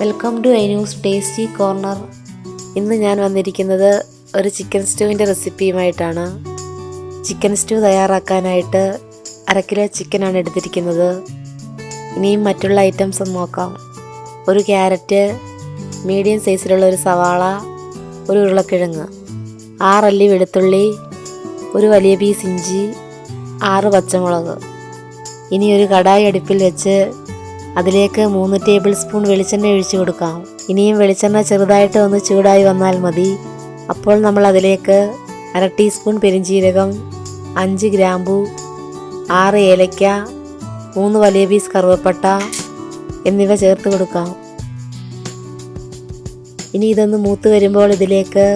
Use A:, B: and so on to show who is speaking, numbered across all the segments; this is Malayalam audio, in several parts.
A: Welcome to I news tasty corner. ഇന്ന് ഞാൻ വന്നിരിക്കുന്നത് ഒരു ചിക്കൻ സ്റ്റൂവിന്റെ റെസിപ്പിയുമായിട്ടാണ്. ചിക്കൻ സ്റ്റൂ തയ്യാറാക്കാനായിട്ട് അര കിലോ ചിക്കനാണ് എടുത്തിരിക്കുന്നത്. ഇനിയും മറ്റുള്ള ഐറ്റംസ് നോക്കാം. ഒരു ക്യാരറ്റ് മീഡിയം സൈസിലുള്ള ഒരു സവാള ഒരു ഉരുളക്കിഴങ്ങ് ആറല്ലി വെളുത്തുള്ളി ഒരു വലിയ പീസ് ഇഞ്ചി ആറ് പച്ചമുളക്. ഇനി ഒരു കടായി അടുപ്പിൽ വെച്ച് അതിലേക്ക് മൂന്ന് ടേബിൾ സ്പൂൺ വെളിച്ചെണ്ണ ഒഴിച്ചു കൊടുക്കാം. ഇനിയും വെളിച്ചെണ്ണ ചെറുതായിട്ട് ഒന്ന് ചൂടായി വന്നാൽ മതി. അപ്പോൾ നമ്മൾ അതിലേക്ക് അര ടീസ്പൂൺ പെരിഞ്ചീരകം അഞ്ച് ഗ്രാമ്പു ആറ് ഏലയ്ക്ക മൂന്ന് വലിയ പീസ് കറുവപ്പട്ട എന്നിവ ചേർത്ത് കൊടുക്കാം. ഇനി ഇതൊന്ന് മൂത്ത് വരുമ്പോൾ ഇതിലേക്ക്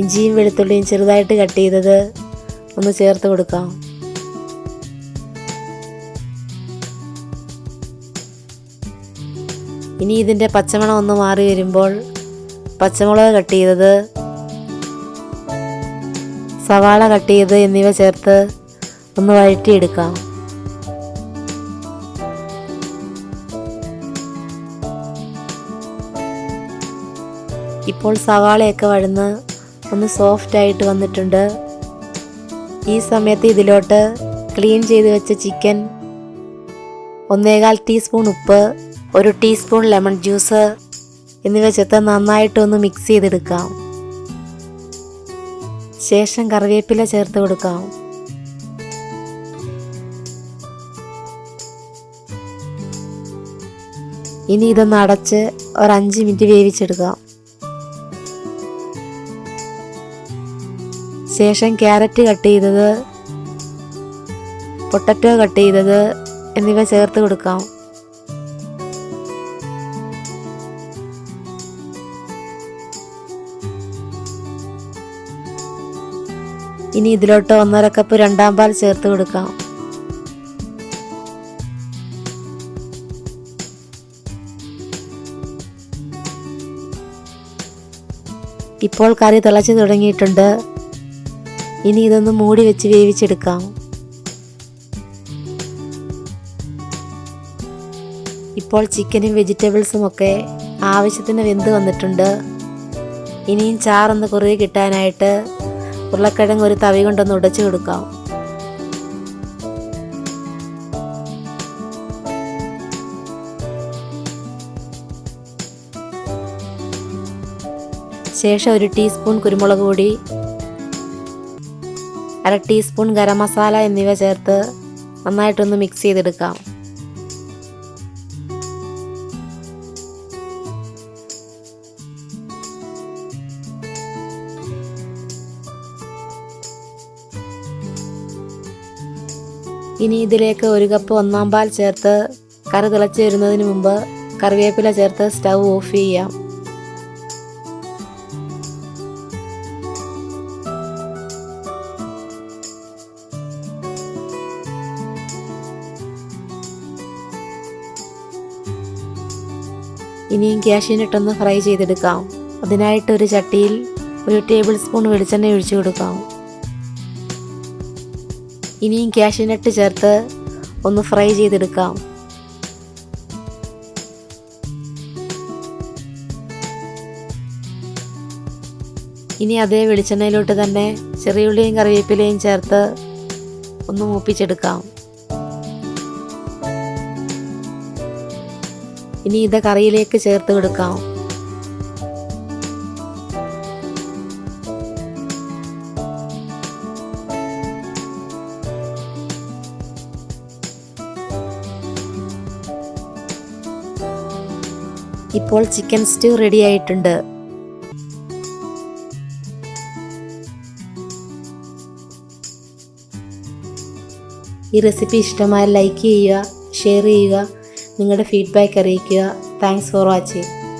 A: ഇഞ്ചിയും വെളുത്തുള്ളിയും ചെറുതായിട്ട് കട്ട് ചെയ്തത് ഒന്ന് ചേർത്ത് കൊടുക്കാം. ഇനി ഇതിന്റെ പച്ചമണം ഒന്ന് മാറി വരുമ്പോൾ പച്ചമുളക് കട്ട് ചെയ്തത് സവാള കട്ട് ചെയ്ത് എന്നിവ ചേർത്ത് ഒന്ന് വഴറ്റിയെടുക്കാം. ഇപ്പോൾ സവാളയൊക്കെ വഴന്ന് ഒന്ന് സോഫ്റ്റ് ആയിട്ട് വന്നിട്ടുണ്ട്. ഈ സമയത്ത് ഇതിലോട്ട് ക്ലീൻ ചെയ്ത് വെച്ച ചിക്കൻ ഒന്നേകാൽ ടീസ്പൂൺ ഉപ്പ് ഒരു ടീസ്പൂൺ ലെമൺ ജ്യൂസ് എന്നിവ ചേർത്ത് നന്നായിട്ടൊന്ന് മിക്സ് ചെയ്തെടുക്കാം. ശേഷം കറിവേപ്പില ചേർത്ത് കൊടുക്കാം. ഇനി ഇതൊന്ന് അടച്ച് ഒരു അഞ്ച് മിനിറ്റ് വേവിച്ചെടുക്കാം. ശേഷം ക്യാരറ്റ് കട്ട് ചെയ്തത് പൊട്ടറ്റോ കട്ട് ചെയ്തത് എന്നിവ ചേർത്ത് കൊടുക്കാം. ഇനി ഇതിലോട്ട് ഒന്നര കപ്പ് രണ്ടാം പാൽ ചേർത്ത് കൊടുക്കാം. ഇപ്പോൾ കറി തിളച്ച് തുടങ്ങിയിട്ടുണ്ട്. ഇനി ഇതൊന്ന് മൂടി വെച്ച് വേവിച്ചെടുക്കാം. ഇപ്പോൾ ചിക്കനും വെജിറ്റബിൾസും ഒക്കെ ആവശ്യത്തിന് വെന്ത് വന്നിട്ടുണ്ട്. ഇനിയും ചാറൊന്ന് കുറുകി കിട്ടാനായിട്ട് ഉരുളക്കിഴങ്ങ് ഒരു തവി കൊണ്ടൊന്ന് ഉടച്ചു കൊടുക്കാം. ശേഷം ഒരു ടീസ്പൂൺ കുരുമുളക് പൊടി അര ടീസ്പൂൺ ഗരം മസാല എന്നിവ ചേർത്ത് നന്നായിട്ടൊന്ന് മിക്സ് ചെയ്തെടുക്കാം. ഇനി ഇതിലേക്ക് ഒരു കപ്പ് ഒന്നാം പാൽ ചേർത്ത് കറി തിളച്ച് വരുന്നതിന് മുമ്പ് കറിവേപ്പില ചേർത്ത് സ്റ്റൗ ഓഫ് ചെയ്യാം. ഇനിയും ക്യാഷിനിട്ടൊന്ന് ഫ്രൈ ചെയ്തെടുക്കാം. അതിനായിട്ട് ഒരു ചട്ടിയിൽ ഒരു ടേബിൾ സ്പൂൺ വെളിച്ചെണ്ണ ഒഴിച്ചു കൊടുക്കാം. ഇനിയും ക്യാഷ്യൂനട്ട് ചേർത്ത് ഒന്ന് ഫ്രൈ ചെയ്തെടുക്കാം. ഇനി അതേ വെളിച്ചെണ്ണയിലോട്ട് തന്നെ ചെറിയുള്ളിയും കറിവേപ്പിലയും ചേർത്ത് ഒന്ന് മൂപ്പിച്ചെടുക്കാം. ഇനി ഇത് കറിയിലേക്ക് ചേർത്ത് കൊടുക്കാം. ഇപ്പോൾ ചിക്കൻ സ്റ്റൂ റെഡി ആയിട്ടുണ്ട്. ഈ റെസിപ്പി ഇഷ്ടമായ ലൈക്ക് ചെയ്യുക ഷെയർ ചെയ്യുക നിങ്ങളുടെ ഫീഡ്ബാക്ക് അറിയിക്കുക. Thanks for watching